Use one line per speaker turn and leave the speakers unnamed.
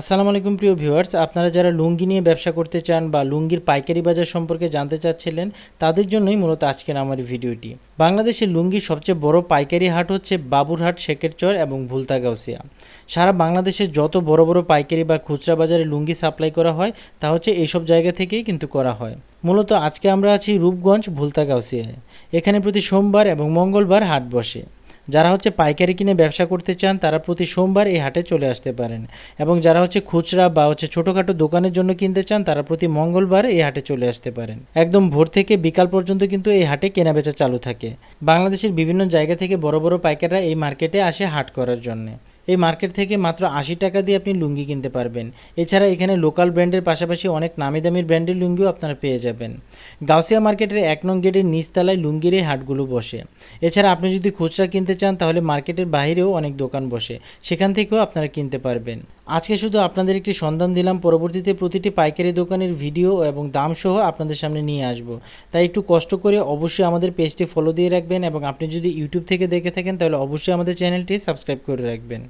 আসসালামু আলাইকুম প্রিয় ভিউয়ার্স। আপনারা যারা লুঙ্গি নিয়ে ব্যবসা করতে চান বা লুঙ্গির পাইকারি বাজার সম্পর্কে জানতে চাচ্ছিলেন, তাদের জন্যই মূলত আজকের আমার ভিডিওটি। বাংলাদেশের লুঙ্গির সবচেয়ে বড় পাইকারি হাট হচ্ছে বাবুরহাট শেকেরচর এবং ভুলতা গাউসিয়া সারা বাংলাদেশের যত বড় বড় পাইকারি বা খুচরা বাজারে লুঙ্গি সাপ্লাই করা হয়, তা হচ্ছে এইসব জায়গা থেকেই কিন্তু করা হয়। মূলত আজকে আমরা আছি রূপগঞ্জ ভুলতা গাউসিয়ায় এখানে প্রতি সোমবার এবং মঙ্গলবার হাট বসে। যারা হচ্ছে পাইকারি কিনে ব্যবসা করতে চান, তারা প্রতি সোমবার এই হাটে চলে আসতে পারেন। এবং যারা হচ্ছে খুচরা বা হচ্ছে ছোটোখাটো দোকানের জন্য কিনতে চান, তারা প্রতি মঙ্গলবার এই হাটে চলে আসতে পারেন। একদম ভোর থেকে বিকাল পর্যন্ত কিন্তু এই হাটে কেনাবেচা চালু থাকে। বাংলাদেশের বিভিন্ন জায়গা থেকে বড় বড় পাইকাররা এই মার্কেটে আসে হাট করার জন্যে। এই মার্কেট থেকে মাত্র আশি টাকা দিয়ে আপনি লুঙ্গি কিনতে পারবেন। এছাড়া এখানে লোকাল ব্র্যান্ডের পাশাপাশি অনেক নামি দামি ব্র্যান্ডের লুঙ্গিও আপনারা পেয়ে যাবেন। গাউসিয়া মার্কেটের এক নং গেটের নিচতলায় লুঙ্গির এই হাটগুলো বসে। এছাড়া আপনি যদি খুচরা কিনতে চান, তাহলে মার্কেটের বাইরেও অনেক দোকান বসে। সেখান থেকেও আপনারা কিনতে পারবেন। আজকে শুধু আপনাদের একটি সন্ধান দিলাম, পরবর্তীতে প্রতিটি পাইকারি দোকানের ভিডিও এবং দাম সহ আপনাদের সামনে নিয়ে আসব। তাই একটু কষ্ট করে অবশ্যই আমাদের পেজটি ফলো দিয়ে রাখবেন এবং আপনি যদি ইউটিউব থেকে দেখে থাকেন, তাহলে অবশ্যই আমাদের চ্যানেলটি সাবস্ক্রাইব করে রাখবেন।